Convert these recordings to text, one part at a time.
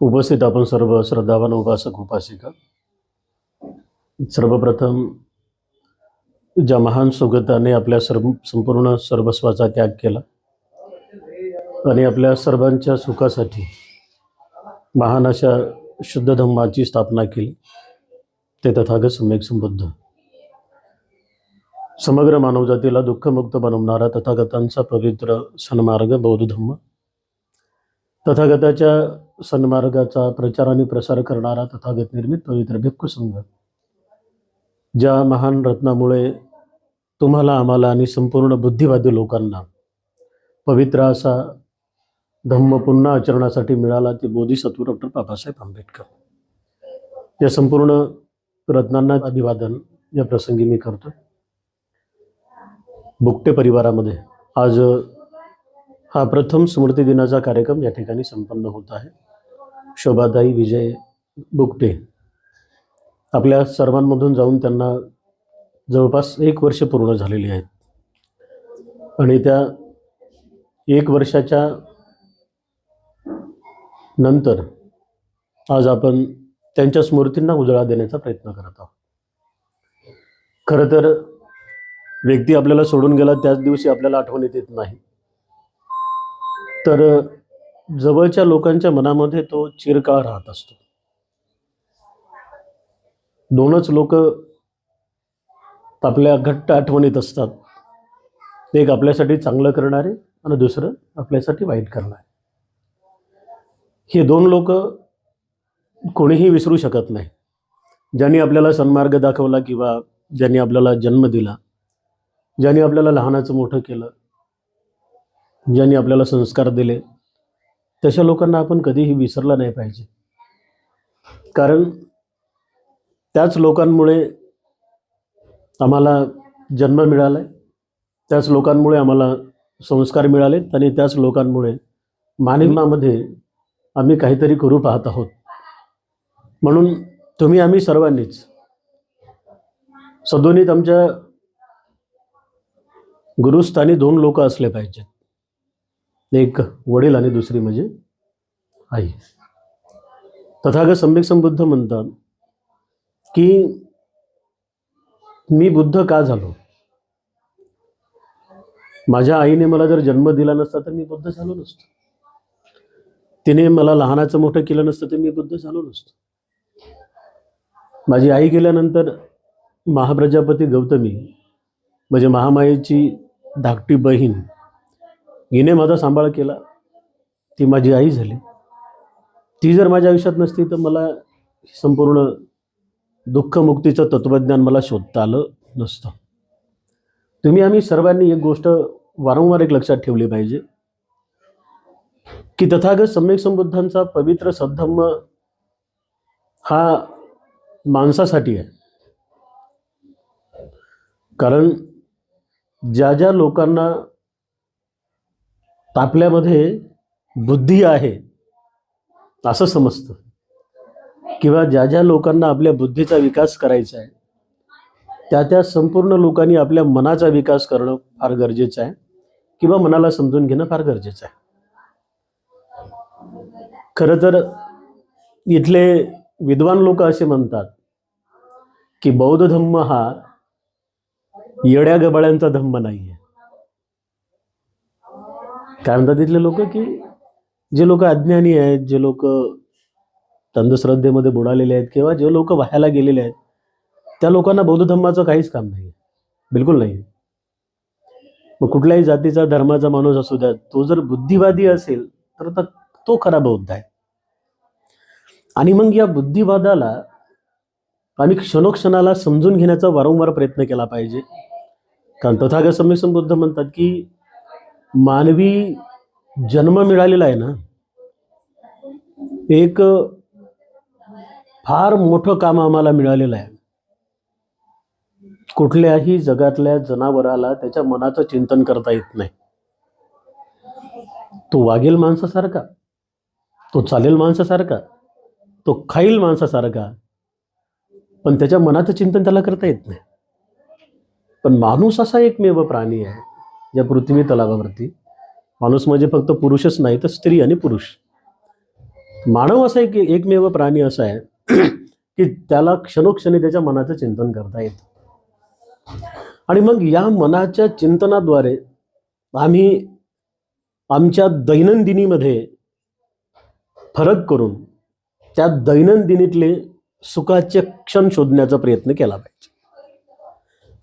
उपस्थित आपण सर्व श्रद्धावान उपासक उपासिका सर्वप्रथम ज्या महान सुगताने आपल्या सर्व संपूर्ण सर्वस्वाचा त्याग केला आणि आपल्या सर्वांच्या सुखासाठी महान अशा शुद्ध धम्माची स्थापना केली ते तथागत सम्यक संबुद्ध. समग्र मानवजातीला दुःखमुक्त बनवणारा तथागतांचा पवित्र सन्मार्ग बौद्ध धम्म तथागताच्या सन्मार्गाचा प्रचार आणि प्रसार करणारा तथागत निर्मित पवित्र भिक्खू संघ. ज्या महान रत्नामुळे तुम्हाला आम्हाला आणि संपूर्ण बुद्धिवादी लोकांना पवित्र असा धम्म पुन्हा आचरणासाठी मिळाला ते बोधिसत्व डॉक्टर बाबासाहेब आंबेडकर. या संपूर्ण रत्नांना अभिवादन. या प्रसंगी मी करतो. बुकटे परिवारामध्ये आज हा प्रथम स्मृती दिनाचा कार्यक्रम या ठिकाणी संपन्न होत आहे. शोभाताई विजय बुकटे आपल्या सर्वांमधून जाऊन त्यांना जवळपास एक वर्ष पूर्ण झालेली आहेत. आणि त्या एक वर्षाच्या नंतर आज आपण त्यांच्या स्मृतींना उजाळा देण्याचा प्रयत्न करत आहोत. खरं तर व्यक्ती आपल्याला सोडून गेला त्याच दिवशी आपल्याला आठवणीत येत नाही. तर जवळच्या लोकांच्या मनामध्ये तो चिरकाळ राहत असतो. दोनच लोक आपल्या घट्ट आठवणीत असतात. एक आपल्यासाठी चांगलं करणारे आणि दुसरं आपल्यासाठी वाईट करणारे. हे दोन लोक कोणीही विसरू शकत नाही. ज्यांनी आपल्याला सन्मार्ग दाखवला किंवा ज्यांनी आपल्याला जन्म दिला ज्यांनी आपल्याला लहानाचं मोठं केलं ज्यांनी आपल्याला संस्कार दिले तशा लोकांना आपण कधीही विसरला नाही पाहिजे. कारण त्याच लोकांमुळे आम्हाला जन्म मिळाला आहे त्याच लोकांमुळे आम्हाला संस्कार मिळालेत आणि त्याच लोकांमुळे मानवामध्ये आम्ही काहीतरी करू पाहत आहोत. म्हणून तुम्ही आम्ही सर्वांनीच सदोनीत आमच्या गुरुस्थानी दोन लोक असले पाहिजेत. एक वडील आणि दुसरी म्हणजे आई. तथागत सम्यक संबुद्ध म्हणतात की मी बुद्ध का झालो? माझ्या आईने मला जर जन्म दिला नसता तर मी बुद्ध झालो नसतो. तिने मला लहानाचं मोठं केलं नसतं तर मी बुद्ध झालो नसतो. माझी आई गेल्यानंतर महाप्रजापती गौतमी म्हणजे महामायेची धाकटी बहीण हिने माझा सांभाळ केला. ती माझी आई झाली. ती जर माझ्या आयुष्यात नसती तर मला संपूर्ण दुःखमुक्तीचं तत्त्वज्ञान मला शोधता आलं नसतं. तुम्ही आम्ही सर्वांनी एक गोष्ट वारंवार एक लक्षात ठेवली पाहिजे. की तथागत सम्यक संबुद्धांचा पवित्र सद्धम्म हा माणसासाठी आहे. कारण ज्या ज्या लोकांना आपल्यामध्ये बुद्धी आहे असं समजतं. किंवा ज्या ज्या लोकांना आपल्या बुद्धीचा विकास करायचा आहे त्या त्या संपूर्ण लोकांनी आपल्या मनाचा विकास करणं फार गरजेचं आहे. किंवा मनाला समजून घेणं फार गरजेचं आहे. खरं तर इथले विद्वान लोक असे म्हणतात की बौद्ध धम्म हा येड्या गबाळ्यांचा धम्म नाही आहे काय म्हणतात तिथले लोक की जे लोक अज्ञानी आहेत जे लोक अंधश्रद्धेमध्ये बुडालेले आहेत किंवा जे लोक व्हायला गेलेले आहेत त्या लोकांना बौद्ध धर्माचं काहीच काम नाही बिलकुल नाही मग कुठल्याही जातीचा धर्माचा माणूस असू द्या तो जर बुद्धिवादी असेल तर तो खरा बौद्ध आहे. आणि मग या बुद्धिवादाला आम्ही क्षणोक्षणाला समजून घेण्याचा वारंवार प्रयत्न केला पाहिजे. कारण तथागत सम्यक संबुद्ध म्हणतात की मानवी जन्म मिळालेला आहे ना एक फार मोठं काम आम्हाला मिळालेलं आहे. कुठल्याही जगातल्या जनावराला त्याच्या मनाचं चिंतन करता येत नाही. तो वागेल माणसासारखा तो चालेल माणसासारखा तो खाईल माणसासारखा पण त्याच्या मनाचं चिंतन त्याला करता येत नाही. पण माणूस असा एकमेव प्राणी आहे या पृथ्वी तलावावरती. माणूस म्हणजे फक्त पुरुषच नाही तर स्त्री आणि पुरुष. मानव असा एक एकमेव प्राणी असा आहे की त्याला क्षणोक्षणी त्याच्या मनाचं चिंतन करता येतं. आणि मग या मनाच्या चिंतनाद्वारे आम्ही आमच्या दैनंदिनीमध्ये फरक करून त्या दैनंदिनीतले सुखाचे क्षण शोधण्याचा प्रयत्न केला पाहिजे.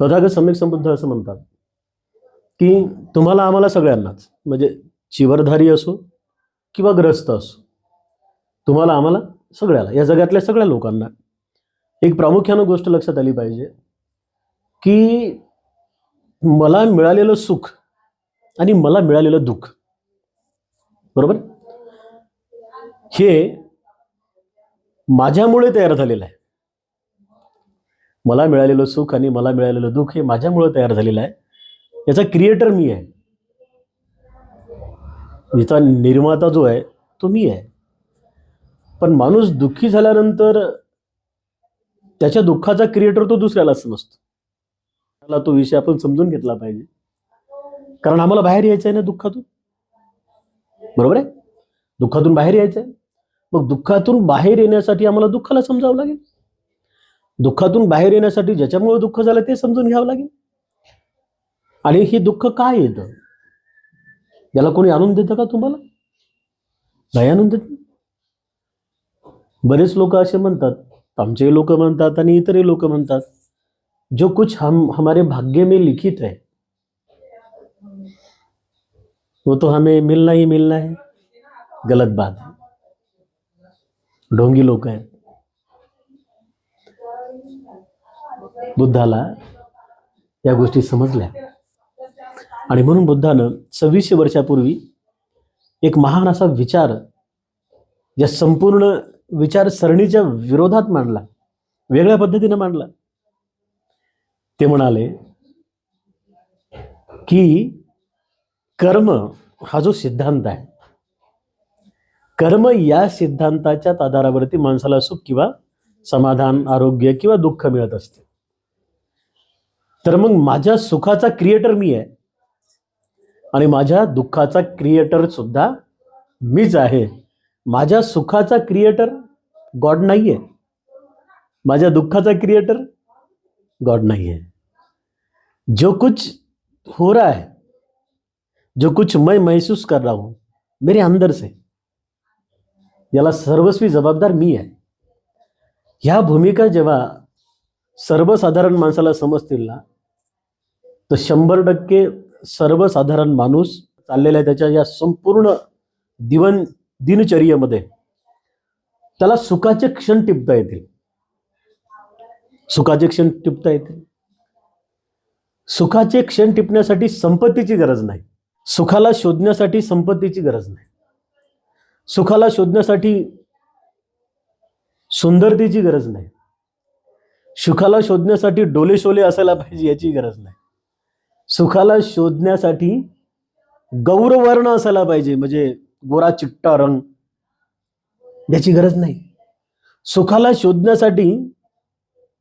तथागत सम्यक समृद्ध असं म्हणतात की तुम्हाला आम्हाला सगळ्यांनाच म्हणजे चिवरधारी असो किंवा ग्रस्त असो तुम्हाला आम्हाला सगळ्याला या जगातल्या सगळ्या लोकांना एक प्रामुख्यानं गोष्ट लक्षात आली पाहिजे की मला मिळालेलं सुख आणि मला मिळालेलं दुःख. बरोबर? हे माझ्यामुळे तयार झालेलं आहे. मला मिळालेलं सुख आणि मला मिळालेलं दुःख हे माझ्यामुळे तयार झालेलं आहे. याचा क्रिएटर मी आहे. याचा निर्माता जो आहे तो मी आहे. पण माणूस दुःखी झाल्यानंतर त्याच्या दुःखाचा क्रिएटर तो दुसऱ्याला समजतो त्याला तो विषय आपण समजून घेतला पाहिजे. कारण आम्हाला बाहेर यायचं आहे ना दुःखातून. बरोबर आहे? दुःखातून बाहेर यायचं आहे मग दुःखातून बाहेर येण्यासाठी आम्हाला दुःखाला समजावं लागेल. दुःखातून बाहेर येण्यासाठी ज्याच्यामुळे दुःख झालं ते समजून घ्यावं लागेल. आणि हे दुःख काय येतं याला कोणी आणून देतं का तुम्हाला? नाही आणून देत? बरेच लोक असे म्हणतात आमचे लोक म्हणतात आणि इतरही लोक म्हणतात जो कुछ हम हमारे भाग्य में लिखित है वो तो हमें मिलना ही मिलना है। गलत बात है। ढोंगी लोक आहेत बुद्धाला या गोष्टी समजल्या। आणि म्हणून बुद्धानं सव्वीसशे वर्षापूर्वी एक महान असा विचार या संपूर्ण विचारसरणीच्या विरोधात मांडला वेगळ्या पद्धतीने मांडला. ते म्हणाले की कर्म हा जो सिद्धांत आहे कर्म या सिद्धांताच्या आधारावरती माणसाला सुख किंवा समाधान आरोग्य किंवा दुःख मिळत असते. तर मग माझ्या सुखाचा क्रिएटर मी आहे. आणि माझ्या दुःखाचा क्रिएटर सुद्धा मीच आहे. माझ्या सुखाचा क्रिएटर गॉड नाही आहे माझ्या दुःखाचा क्रिएटर गॉड नहीं है जो कुछ हो रहा है जो कुछ मैं महसूस कर रहा हूं मेरे अंदर से याला सर्वस्वी जबाबदार मी आहे. ह्या भूमिका जेव्हा सर्वसाधारण माणसाला समजतील ना तर शंभर टक्के सर्वसाधारण माणूस चाललेला आहे त्याच्या या संपूर्ण दिवन दिनचर्येमध्ये. त्याला सुखाचे क्षण टिपता येतील. सुखाचे क्षण टिपता येतील. सुखाचे क्षण टिपण्यासाठी संपत्तीची गरज नाही. सुखाला शोधण्यासाठी संपत्तीची गरज नाही. सुखाला शोधण्यासाठी सुंदरतेची गरज नाही. सुखाला शोधण्यासाठी डोले शोले असायला पाहिजे याची गरज नाही. सुखाला शोधण्यासाठी गौरवर्ण असायला पाहिजे म्हणजे गोरा चिट्टा रंग. याची गरज नाही. सुखाला शोधण्यासाठी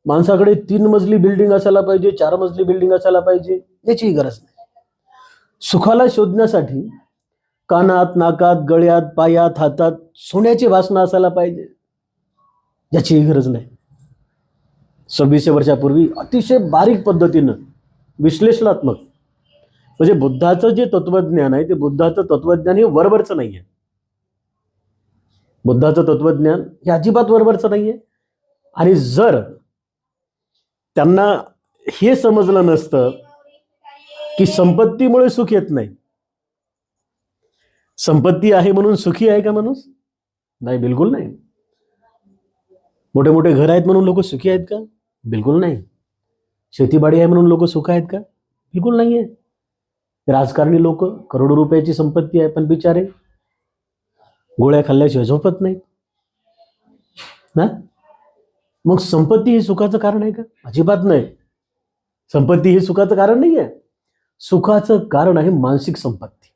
माणसाकडे तीन मजली बिल्डिंग असायला पाहिजे चार मजली बिल्डिंग असायला पाहिजे याचीही गरज नाही. सुखाला शोधण्यासाठी कानात नाकात गळ्यात पायात हातात सोन्याची वासना असायला पाहिजे याचीही गरज नाही. सव्वीसशे वर्षापूर्वी अतिशय बारीक पद्धतीनं विश्लेषणात्मक. म्हणजे बुद्धाचं जे तत्वज्ञान आहे ते बुद्धाचं तत्वज्ञान हे वरवरचं नाही आहे बुद्धाचं तत्वज्ञान हे अजिबात वरवरचं नाही आहे आणि जर त्यांना हे समजलं नसतं की संपत्तीमुळे सुख येत नाही. संपत्ती आहे म्हणून सुखी आहे का माणूस? नाही बिलकुल नाही. मोठे मोठे घर आहेत म्हणून लोक सुखी आहेत का? बिलकुल नाही. शेतीबाडी आहे म्हणून लोक सुख आहेत का? बिलकुल नाही आहे राजकारणी लोक करोडो रुपयाची संपत्ती आहे पण बिचारे गोळ्या खाल्ल्याशिवाय झोपत नाहीत. ना? मग संपत्ती हे सुखाचं कारण आहे का? अजिबात नाही. संपत्ती हे सुखाचं कारण नाही आहे सुखाचं कारण आहे मानसिक संपत्ती.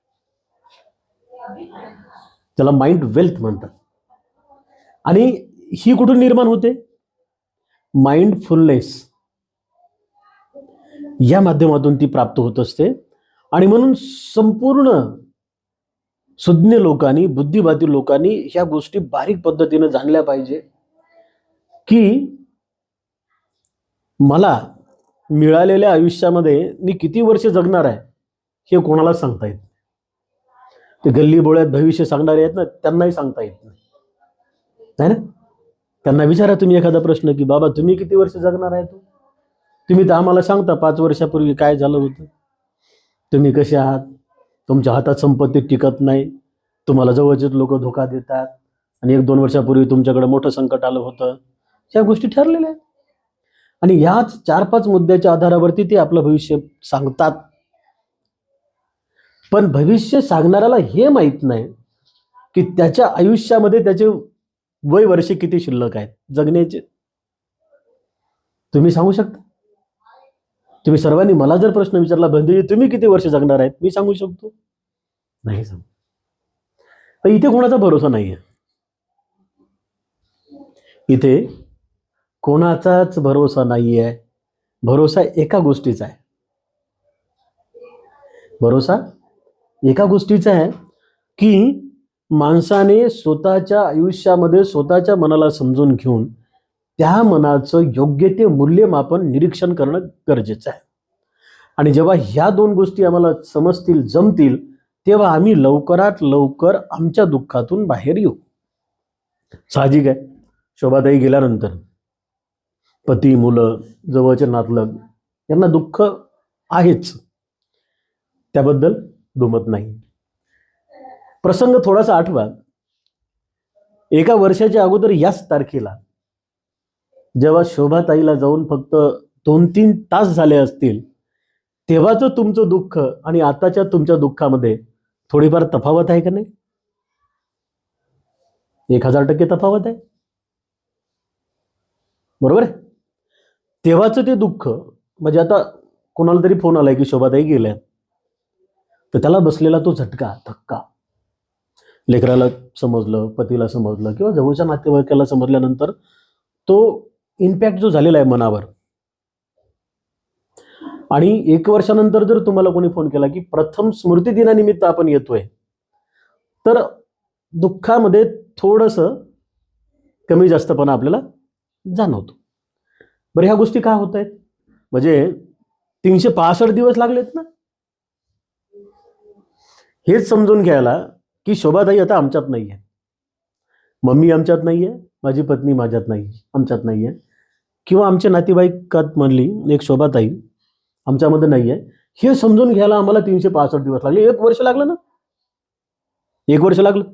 त्याला माइंड वेल्थ म्हणतात. आणि ही कुठून निर्माण होते? माइंडफुलनेस या माध्यमातून ती प्राप्त होत असते. आणि म्हणून संपूर्ण सुज्ञ लोकांनी बुद्धिवादी लोकांनी ह्या गोष्टी बारीक पद्धतीने जाणल्या पाहिजे. की मला मिळालेल्या आयुष्यामध्ये मी किती वर्ष जगणार आहे हे कोणाला सांगता येत नाही. ते गल्ली बोळ्यात भविष्य सांगणारे आहेत ना त्यांनाही सांगता येत नाही ना? त्यांना विचारा तुम्ही एखादा प्रश्न की बाबा तुम्ही किती वर्ष जगणार आहे तू? तुम्ही तर आम्हाला सांगता पाच वर्षापूर्वी काय झालं होतं. तुम्ही कसे आहात? तुमच्या हातात संपत्ती टिकत नाही. तुम्हाला जवळचेच लोक धोका देतात. आणि एक दोन वर्षापूर्वी तुमच्याकडे मोठं संकट आलं होतं. या गोष्टी ठरलेल्या आहेत. आणि याच चार पाच मुद्द्याच्या आधारावरती ते आपलं भविष्य सांगतात. पण भविष्य सांगणाऱ्याला हे माहीत नाही की त्याच्या आयुष्यामध्ये त्याचे वय वर्षे किती शिल्लक आहेत. जगण्याचे. तुम्ही सांगू शकता? तुम्ही सर्वांनी मला जर प्रश्न विचारला बंधूजी तुम्ही किती वर्ष जगणार आहेत? मी सांगू शकतो? नाही सांगू. इथे कोणाचा भरोसा नाहीये. इथे कोणाचाच भरोसा नाहीये. भरोसा एका गोष्टीचा आहे. भरोसा एका गोष्टीचा आहे की माणसाने स्वतःच्या आयुष्यामध्ये स्वतःच्या मनाला समजून घेऊन त्या मनाचं योग्य ते मूल्यमापन निरीक्षण करणं गरजेचं आहे. आणि जेव्हा ह्या दोन गोष्टी आम्हाला समजतील जमतील तेव्हा आम्ही लवकरात लवकर आमच्या दुःखातून बाहेर येऊ. साहजिक आहे. शोभाताई गेल्यानंतर पती मुलं जवळचे नातलग यांना दुःख आहेच. त्याबद्दल दुमत नाही. प्रसंग थोडासा आठवा. एका वर्षाच्या अगोदर याच तारखेला जेव्हा शोभाताईला जाऊन फक्त दोन तीन तास झाले असतील तेव्हाच तुमचं दुःख आणि आताच्या तुमच्या दुःखामध्ये थोडीफार तफावत आहे का नाही? एक हजार टक्के तफावत आहे? बरोबर आहे? तेव्हाच ते दुःख म्हणजे आता कोणाला तरी फोन आलाय की शोभाताई गेल्या. तर त्याला बसलेला तो झटका धक्का. लेकराला समजलं पतीला समजलं किंवा जवळच्या नातेवाईकाला समजल्यानंतर तो इम्पॅक्ट जो झालेला आहे मनावर. आणि एक वर्षानंतर जर तुम्हाला कोणी फोन केला की प्रथम स्मृती दिनानिमित्त आपण येतोय तर दुःखामध्ये थोडंसं कमी जास्तपणा आपल्याला जाणवतो. बरं ह्या गोष्टी का होत आहेत? म्हणजे तीनशे पासष्ट दिवस लागलेत ना? हेच समजून घ्यायला की शोभाताई आता आमच्यात नाही आहे मम्मी आमच्यात नाही आहे माझी पत्नी माझ्यात नाही आमच्यात नाही आहे किंवा आमच्या नातेवाईकात म्हणली एक शोभाताई आमच्यामध्ये नाही आहे हे समजून घ्यायला आम्हाला तीनशे पासष्ट दिवस लागले. एक वर्ष लागलं ना? एक वर्ष लागलं.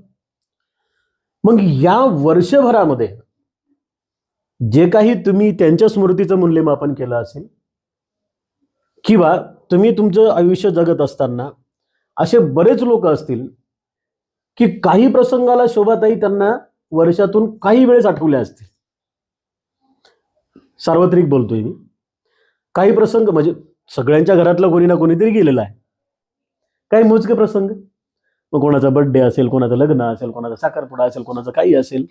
मग या वर्षभरामध्ये जे काही तुम्ही त्यांच्या स्मृतीचं मूल्यमापन केलं असेल किंवा तुम्ही तुमचं आयुष्य जगत असताना असे बरेच लोक असतील की काही प्रसंगाला शोभाताई त्यांना वर्षातून काही वेळेस आठवल्या असतील. सार्वत्रिक बोलतोय मी. काही प्रसंग म्हणजे सगळ्यांच्या घरातला कोणी ना कोणीतरी गेलेला आहे. काही मोजके प्रसंग. मग कोणाचा बर्थडे असेल कोणाचं लग्न असेल कोणाचा साखरपुडा असेल कोणाचं काही असेल.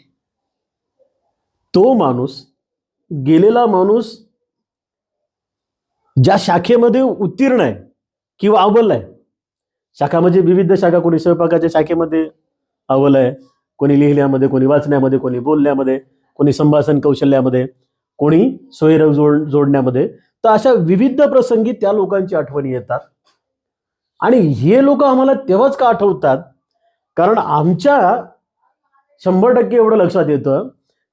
तो माणूस गेलेला माणूस ज्या शाखेमध्ये उत्तीर्ण आहे किंवा अव्वल आहे. शाखा म्हणजे विविध शाखा कोणी स्वयंपाकाच्या शाखेमध्ये अव्वल आहे कोणी लिहिण्यामध्ये कोणी वाचण्यामध्ये कोणी बोलण्यामध्ये कोणी संभाषण कौशल्यामध्ये कोणी सोयरव जोड जोडण्यामध्ये तर अशा विविध प्रसंगी त्या लोकांची आठवणी येतात. आणि हे लोक आम्हाला तेव्हाच का आठवतात? कारण आमच्या शंभर टक्के एवढं लक्षात येतं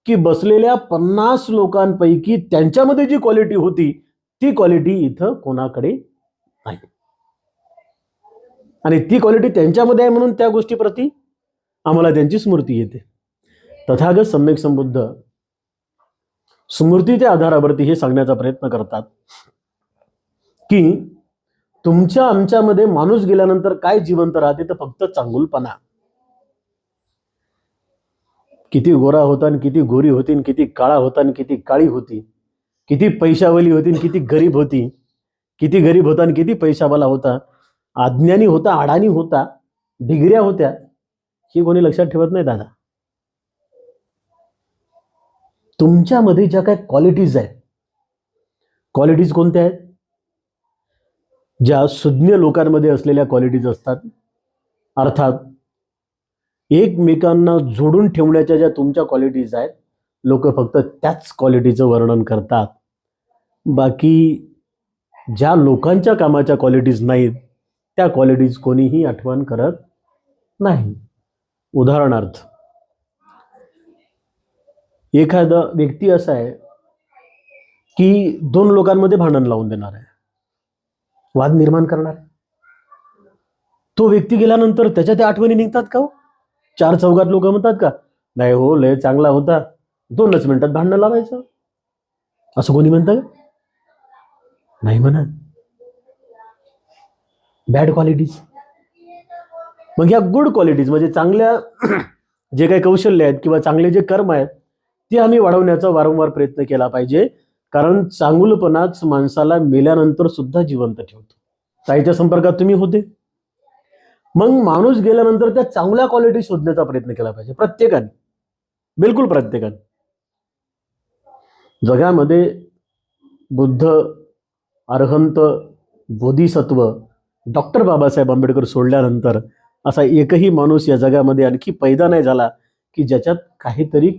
की बसलेल्या पन्नास लोकांपैकी त्यांच्यामध्ये जी क्वालिटी होती ती क्वालिटी इथं कोणाकडे नाही. आणि ती क्वालिटी त्यांच्यामध्ये आहे म्हणून त्या गोष्टीप्रती आम्हाला त्यांची स्मृती येते. तथागत सम्यक संबुद्ध स्मृतीच्या आधारावरती हे सांगण्याचा प्रयत्न करतात. की तुमच्या आमच्यामध्ये माणूस गेल्यानंतर काय जिवंत राहते तर फक्त चांगुलपणा. किती गोरा होता आणि किती गोरी होती आणि किती काळा होता आणि किती काळी होती. किती पैशावाली होती आणि किती गरीब होती. किती गरीब होता आणि किती पैशावाला होता. अज्ञानी होता अडाणी होता डिग्र्या होत्या. हे कोणी लक्षात ठेवत नाही दादा? तुमच्यामध्ये ज्या काय क्वालिटीज आहेत क्वालिटीज कोणत्या आहेत? ज्या सुज्ञ लोकांमध्ये असलेल्या क्वालिटीज असतात. अर्थात एकमेकांना जोडून ठेवण्याच्या ज्या तुमच्या क्वालिटीज आहेत लोक फक्त त्याच क्वालिटीचं वर्णन करतात. बाकी ज्या लोकांच्या कामाच्या क्वालिटीज नाहीत त्या क्वालिटीज कोणीही आठवण करत नाही. उदाहरणार्थ एखादा व्यक्ती असा आहे की दोन लोकांमध्ये भांडण लावून देणार आहे. वाद निर्माण करणार तो व्यक्ती गेल्यानंतर त्याच्या त्या आठवणी निघतात का हो? चार चौघात लोक म्हणतात का नाही हो लय चांगला होता. दोनच मिनिटात भांडणं लावायचं. असं कोणी म्हणतं नाही म्हणत. बॅड क्वालिटीज मग या गुड क्वालिटीज म्हणजे चांगल्या जे काही कौशल्य आहेत किंवा चांगले जे कर्म आहेत ते आम्ही वाढवण्याचा वारंवार प्रयत्न केला पाहिजे. कारण चांगुलपणाच माणसाला मेल्यानंतर सुद्धा जिवंत ठेवतो. ताईच्या संपर्कात तुम्ही होते. मग माणूस गेल्यानंतर त्या चांगल्या क्वालिटी शोधण्याचा प्रयत्न केला पाहिजे. प्रत्येकाने. बिलकुल प्रत्येकाने. जगामध्ये बुद्ध अरहंत बोधिसत्व डॉक्टर बाबासाहेब आंबेडकर सोडल्यानंतर असा एकही माणूस या जगामध्ये आणखी पैदा नाही झाला की ज्याच्यात काहीतरी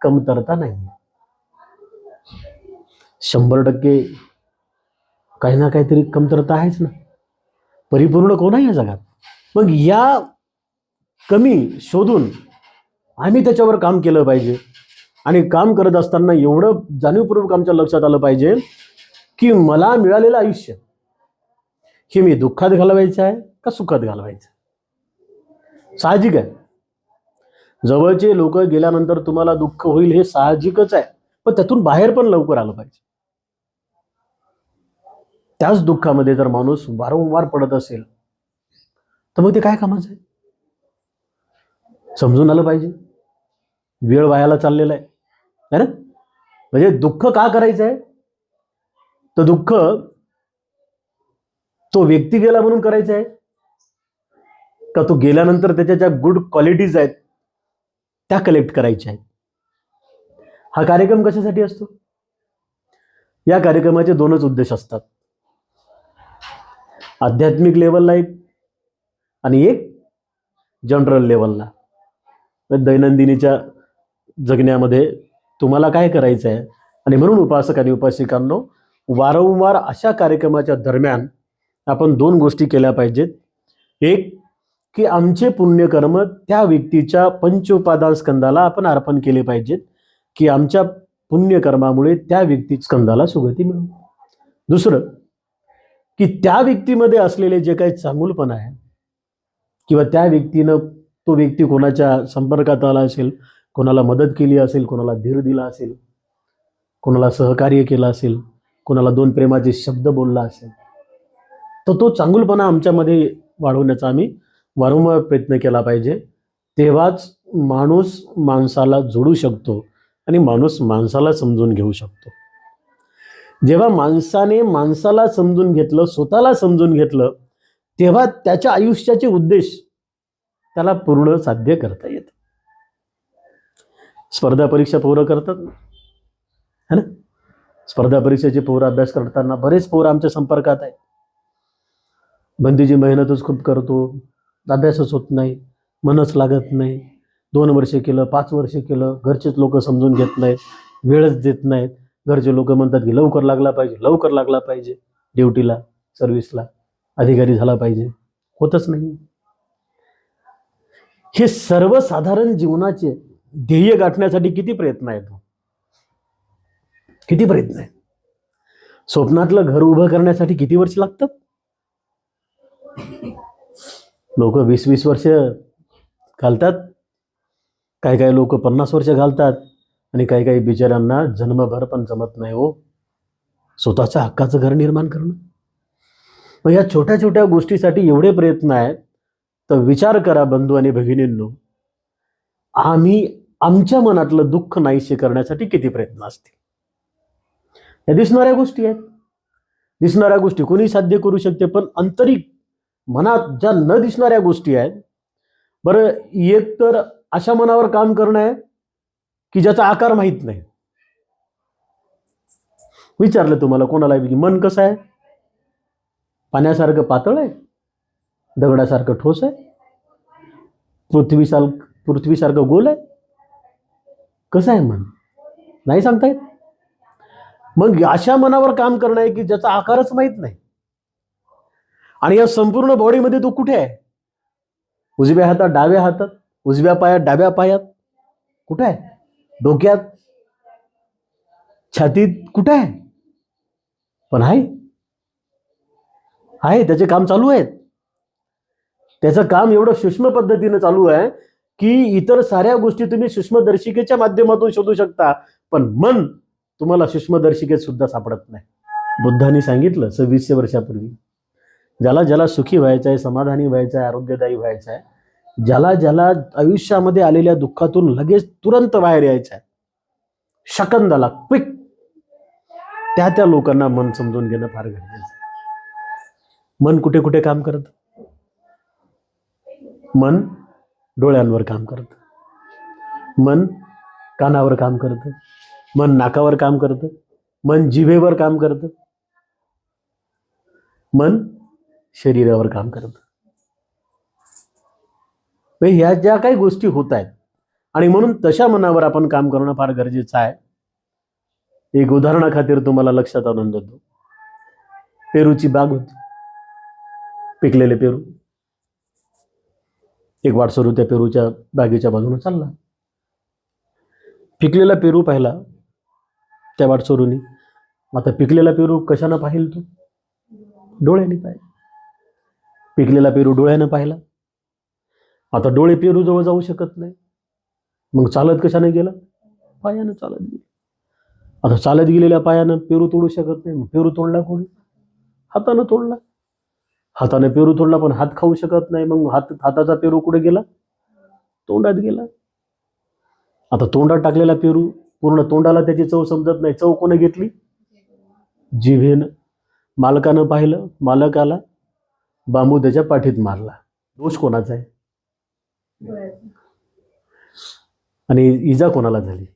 कमतरता नाही शंभर टक्के काही ना काहीतरी कमतरता आहेच ना. परिपूर्ण कोण आहे या जगात? मग या कमी शोधून आम्ही त्याच्यावर काम केलं पाहिजे. आणि काम करत असताना एवढं जाणीवपूर्वक आमच्या लक्षात आलं पाहिजे की मला मिळालेलं आयुष्य हे मी दुःखात घालवायचं आहे का सुखात घालवायचं साहजिक आहे. जवळचे लोक गेल्यानंतर तुम्हाला दुःख होईल हे साहजिकच आहे. पण त्यातून बाहेर पण लवकर आलं पाहिजे. त्याच दुःखामध्ये जर माणूस वारंवार पडत असेल तर मग ते काय कामाचं आहे? समजून आलं पाहिजे. वेळ वायाला चाललेला आहे. ना? म्हणजे दुःख का करायचं आहे? तर दुःख तो व्यक्ती गेला म्हणून करायचा आहे? का तो गेल्यानंतर त्याच्या ज्या गुड क्वालिटीज आहेत त्या कलेक्ट करायच्या आहेत. हा कार्यक्रम कशासाठी असतो? या कार्यक्रमाचे दोनच उद्देश असतात. आध्यात्मिक लेवलला एक आणि एक जनरल लेवलला दैनंदिनीच्या जगण्यामध्ये तुम्हाला काय करायचं आहे आणि म्हणून उपासक आणि उपासिकांनो वारंवार अशा कार्यक्रमाच्या दरम्यान आपण दोन गोष्टी केल्या पाहिजेत. एक की आमचे पुण्यकर्म त्या व्यक्तीच्या पंचोपादान स्कंदाला आपण अर्पण केले पाहिजेत की आमच्या पुण्यकर्मामुळे त्या व्यक्ती स्कंदाला सुगती मिळू दुसरं की त्या व्यक्तीमध्ये असलेले जे काही चांगुलपण आहे किंवा त्या व्यक्तीनं तो व्यक्ती कोणाच्या संपर्कात आला असेल कोणाला मदत केली असेल कोणाला धीर दिला असेल कोणाला सहकार्य केलं असेल कोणाला दोन प्रेमाचे शब्द बोलला असेल तर तो चांगुलपणा आमच्यामध्ये वाढवण्याचा आम्ही वारंवार प्रयत्न केला पाहिजे. तेव्हाच माणूस माणसाला जोडू शकतो आणि माणूस माणसाला समजून घेऊ शकतो. जेव्हा माणसाने माणसाला समजून घेतलं स्वतःला समजून घेतलं तेव्हा त्याच्या आयुष्याचे उद्देश त्याला पूर्ण साध्य करता येत. स्पर्धा परीक्षा पोरं करतात है ना? स्पर्धा परीक्षेचे पोरं अभ्यास करताना बरेच पोरं आमच्या संपर्कात आहेत. बंदीची मेहनतच खूप करतो. अभ्यासच होत नाही मनच लागत नाही. दोन वर्ष केलं पाच वर्ष केलं घरचेच लोक समजून घेत नाहीत वेळच देत नाहीत. घरचे लोक म्हणतात की लवकर लागला पाहिजे लवकर लागला पाहिजे. ड्युटीला सर्व्हिसला अधिकारी झाला पाहिजे. होतच नाही. हे सर्वसाधारण जीवनाचे ध्येय गाठण्यासाठी किती प्रयत्न आहेत? किती प्रयत्न आहेत? स्वप्नातलं घर उभं करण्यासाठी किती वर्ष लागतात? लोक वीस वीस वर्ष घालतात. काही काही लोक पन्नास वर्ष घालतात. आणि काही काही बिचाऱ्यांना जन्मभर पण जमत नाही हो. स्वतःच्या हक्काचं घर निर्माण करणं. मग या छोट्या छोट्या गोष्टीसाठी एवढे प्रयत्न आहेत. तर विचार करा बंधू आणि भगिनींनो. आम्ही आमच्या मनातलं दुःख नाहीसे करण्यासाठी किती प्रयत्न असतील? या दिसणाऱ्या गोष्टी आहेत. दिसणाऱ्या गोष्टी कोणी साध्य करू शकते पण आंतरिक मनात ज्या न दिसणाऱ्या गोष्टी आहेत बरं एक तर अशा मनावर काम करणं आहे की ज्याचा आकार माहीत नाही. विचारलं तुम्हाला कोणाला की मन कसं आहे? पाण्यासारखं पातळ आहे? दगडासारखं ठोस आहे? पृथ्वीसार पृथ्वीसारखं गोल आहे? कसं आहे मन? नाही सांगता येत? मग अशा मनावर काम करणं आहे की ज्याचा आकारच माहीत नाही. आणि या संपूर्ण बॉडीमध्ये तो कुठे आहे? उजव्या हातात डाव्या हातात उजव्या पायात डाव्या पायात कुठे आहे? डोक्यात छातीत कुठे आहे? पण आहे. आहे त्याचे काम चालू आहेत. त्याचं काम एवढं सूक्ष्म पद्धतीनं चालू आहे की इतर साऱ्या गोष्टी तुम्ही सूक्ष्मदर्शिकेच्या माध्यमातून शोधू शकता पण मन तुम्हाला सूक्ष्मदर्शिकेत सुद्धा सापडत नाही. बुद्धांनी सांगितलं सव्वीसशे वर्षापूर्वी. ज्याला ज्याला सुखी व्हायचं आहे समाधानी व्हायचं आहे आरोग्यदायी व्हायचं आहे ज्याला ज्याला आयुष्यामध्ये आलेल्या दुःखातून लगेच तुरंत बाहेर यायचं आहे शकंदाला क्विक त्या त्या लोकांना मन समजून घेणं फार गरजेचं आहे. मन कुठे कुठे काम करतं? मन डोळ्यांवर काम करतं. मन कानावर काम करतं. मन नाकावर काम करतं. मन जिभेवर काम करतं. मन शरीरावर काम करतं. म्हणजे ह्या ज्या काही गोष्टी होत आहेत आणि म्हणून तशा मनावर आपण काम करणं फार गरजेचं आहे. एक उदाहरणाखातीर तुम्हाला लक्षात आणून देतो. पेरूची बाग होती. पिकलेले पेरू. एक वाटसरू त्या पेरूच्या बागेच्या बाजूने चालला. पिकलेला पेरू पाहिला त्या वाटसरूनी. आता पिकलेला पेरू कशानं पाहिल तू? डोळ्याने पाहिजे पिकलेला पेरू डोळ्यानं पाहिला. आता डोळे पेरू जवळ जाऊ शकत नाही. मग चालत कशाने गेला? पायानं चालत गेला. आता चालत गेलेल्या पायानं पेरू तोडू शकत नाही. मग पेरू तोडला कोणी? हातानं तोडला. हाताने पेरू तोडला पण हात खाऊ शकत नाही. मग हात हाताचा पेरू कुठे गेला? तोंडात गेला. आता तोंडात टाकलेला पेरू पूर्ण तोंडाला त्याची चव समजत नाही. चव कोणी घेतली? जिभेनं. मालकानं पाहिलं. मालक आला बांबू त्याच्या पाठीत मारला. दोष कोणाचा आहे? आणि इजा कोणाला झाली?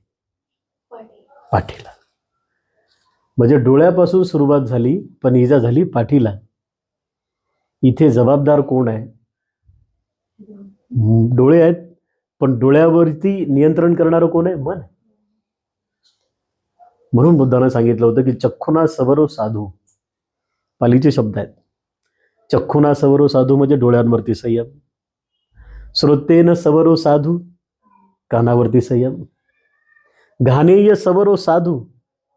पाठीला. म्हणजे डोळ्यापासून सुरुवात झाली पण इजा झाली पाठीला. इथे जबाबदार कोण आहे? डोळे आहेत पण डोळ्यावरती नियंत्रण करणारं कोण आहे? मन. म्हणून बुद्धानं सांगितलं होतं की चक्षुना सवरो साधू. पालीचे शब्द आहेत. चक्षुना सवरो साधू म्हणजे डोळ्यांवरती संयम. श्रोतेन सवरो साधू कानावरती संयम. घाणेय सवरो साधू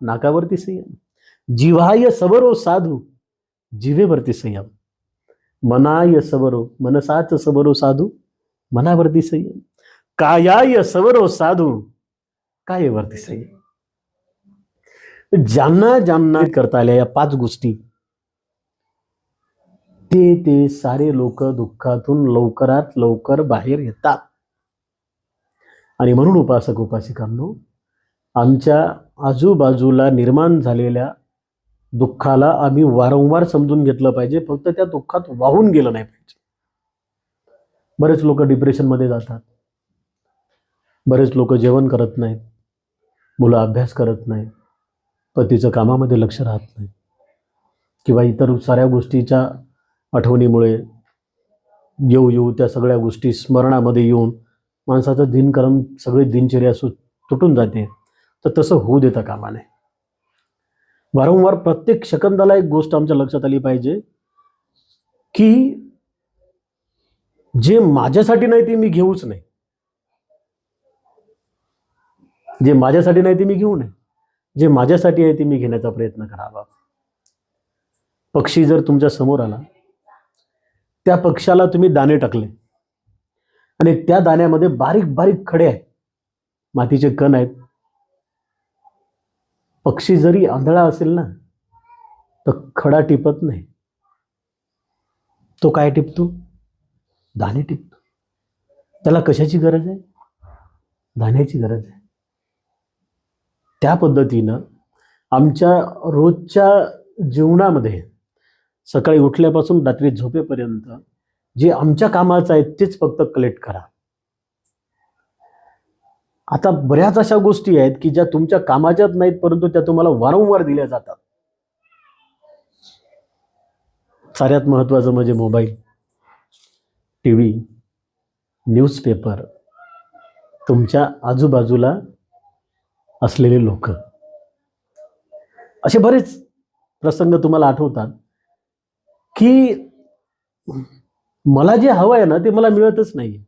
नाकावरती संयम. जिव्हाय सवरो साधू जिवेवरती संयम. मनाय सवरो मनसाच सवरो साधू मनावरती संयम. कायाय सवरो साधू कायेवरती संयम. ज्यांना ज्यांना करता आल्या या पाच गोष्टी ते ते सारे लोक दुःखातून लवकरात लवकर बाहेर येतात. आणि म्हणून उपासक उपासिकांनो आमच्या आजूबाजूला निर्माण झालेल्या दुःखाला आम्ही वारंवार समजून घेतलं पाहिजे. फक्त त्या दुःखात वाहून गेलं नाही पाहिजे. बरेच लोक डिप्रेशनमध्ये जातात. बरेच लोक जेवण करत नाहीत. मुलं अभ्यास करत नाहीत. पतीचं कामामध्ये लक्ष राहत नाही. किंवा इतर साऱ्या गोष्टीच्या आठवणीमुळे येऊ येऊ त्या सगळ्या गोष्टी स्मरणामध्ये येऊन माणसाचं दिनक्रम सगळी दिनचर्या सु तुटून जाते. तर तसं होऊ देता कामा नये वारंवार प्रत्येक शकंदाला एक गोष्ट आमच्या लक्षात आली पाहिजे की जे माझ्यासाठी नाही ते मी घेऊच नाही. जे माझ्यासाठी नाही ते मी घेऊ नये. जे माझ्यासाठी आहे ते मी घेण्याचा प्रयत्न करावा. पक्षी जर तुमच्यासमोर आला त्या पक्षाला तुम्ही दाणे टाकले. आणि त्या दाण्यामध्ये बारीक बारीक खडे आहेत. मातीचे कण आहेत. पक्षी जरी आंधळा असेल ना तर खडा टिपत नाही. तो काय टिपतो? दाणे टिपतो. त्याला कशाची गरज आहे? दाण्याची गरज आहे. त्या पद्धतीनं आमच्या रोजच्या जीवनामध्ये सकाळी उठल्यापासून रात्री झोपेपर्यंत जे आमच्या कामाचं आहे तेच फक्त कलेक्ट करा. आता बऱ्याच अशा गोष्टी आहेत की ज्या तुमच्या कामाच्याच नाहीत परंतु त्या तुम्हाला वारंवार दिल्या जातात. साऱ्यात महत्वाचं म्हणजे मोबाईल टी व्ही न्यूजपेपर तुमच्या आजूबाजूला असलेले लोक. असे बरेच प्रसंग तुम्हाला आठवतात. की मला जे हवं आहे ना ते मला मिळतच नाही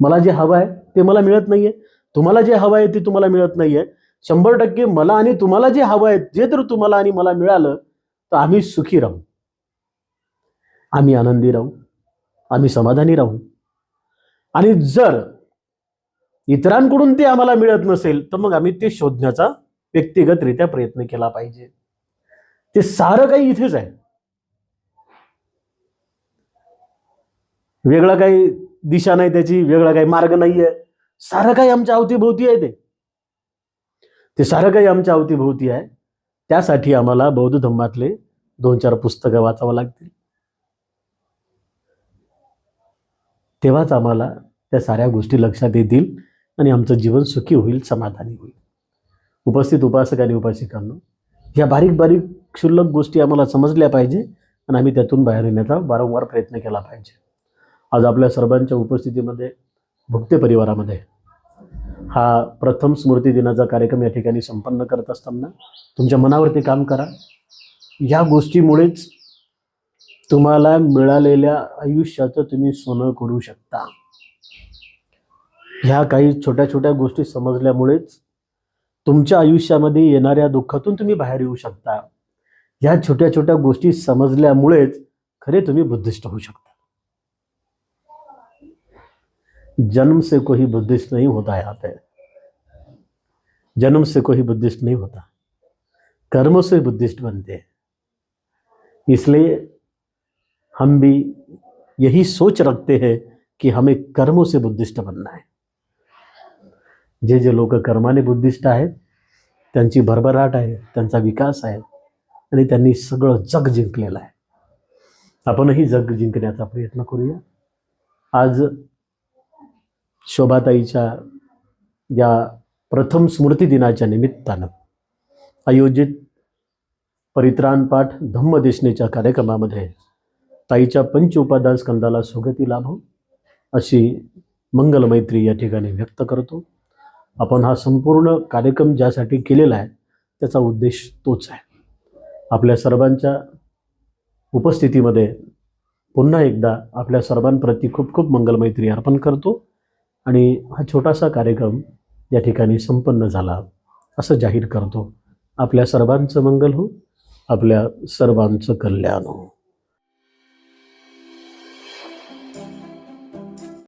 मला जे हवं आहे ते मला मिळत नाहीये. तुम्हाला जे हवं आहे ते तुम्हाला मिळत नाहीये. शंभर टक्के मला आणि तुम्हाला जे हवं आहे जे जर तुम्हाला आणि मला मिळालं तर आम्ही सुखी राहू. आम्ही आनंदी राहू. आम्ही समाधानी राहू. आणि जर इतरांकडून ते आम्हाला मिळत नसेल तर मग आम्ही ते शोधण्याचा व्यक्तिगतरित्या प्रयत्न केला पाहिजे. ते सारं काही इथेच आहे. वेगळा काही दिशा नाही त्याची वेगळा काही मार्ग नाही आहे सारं काही आमच्या अवतीभोवती आहे ते. ते सारं काही आमच्या अवतीभोवती आहे. त्यासाठी आम्हाला बौद्ध धम्मातले दोन चार पुस्तकं वाचावं लागतील. तेव्हाच आम्हाला त्या साऱ्या गोष्टी लक्षात येतील आणि आमचं जीवन सुखी होईल समाधानी होईल. उपस्थित उपासक आणि उपासिकांना ह्या बारीक बारीक क्षुल्लक गोष्टी आम्हाला समजल्या पाहिजे आणि आम्ही त्यातून बाहेर येण्याचा वारंवार प्रयत्न केला पाहिजे. आज आपल्या सर्वांच्या उपस्थितीमध्ये भुक्ते परिवारामध्ये हा प्रथम स्मृती दिनाचा कार्यक्रम या ठिकाणी संपन्न करत असताना तुमच्या मनावरती काम करा. या गोष्टीमुळेच तुम्हाला मिळालेल्या आयुष्याचं तुम्ही सोनं करू शकता. ह्या काही छोट्या छोट्या गोष्टी समजल्यामुळेच तुमच्या आयुष्यामध्ये येणाऱ्या दुःखातून तुम्ही बाहेर येऊ शकता. ह्या छोट्या छोट्या गोष्टी समजल्यामुळेच खरे तुम्ही बुद्धिस्ट होऊ शकता. जन्म से कोई बुद्धिस्ट नहीं होता यहाँ पे जन्म से कोई बुद्धिस्ट नहीं होता. कर्म से बुद्धिस्ट बनते हैं. इसलिए हम भी यही सोच रखते हैं कि हमें कर्मों से बुद्धिस्ट बनना है. जे जे लोक कर्माने बुद्धिस्ट आहेत, त्यांची भरभराट त्यांचा विकास आहे आणि त्यांनी सगळं जग जिंकलेलं आहे. आपणही जग जिंकण्याचा प्रयत्न करूया. आज शोभाताईच्या या प्रथम स्मृती दिनाच्या निमित्तानं आयोजित परित्राणपाठ धम्मदेशनेच्या कार्यक्रमामध्ये ताईच्या पंच उपादान स्कंदाला सुगती लाभो अशी मंगलमैत्री या ठिकाणी व्यक्त करतो. आपण हा संपूर्ण कार्यक्रम ज्यासाठी केलेला आहे त्याचा उद्देश तोच आहे. आपल्या सर्वांच्या उपस्थितीमध्ये पुन्हा एकदा आपल्या सर्वांप्रती खूप खूप मंगलमैत्री अर्पण करतो आणि हा छोटासा कार्यक्रम या ठिकाणी संपन्न झाला असं जाहीर करतो. आपल्या सर्वांचं मंगल हो आपल्या सर्वांचं कल्याण हो.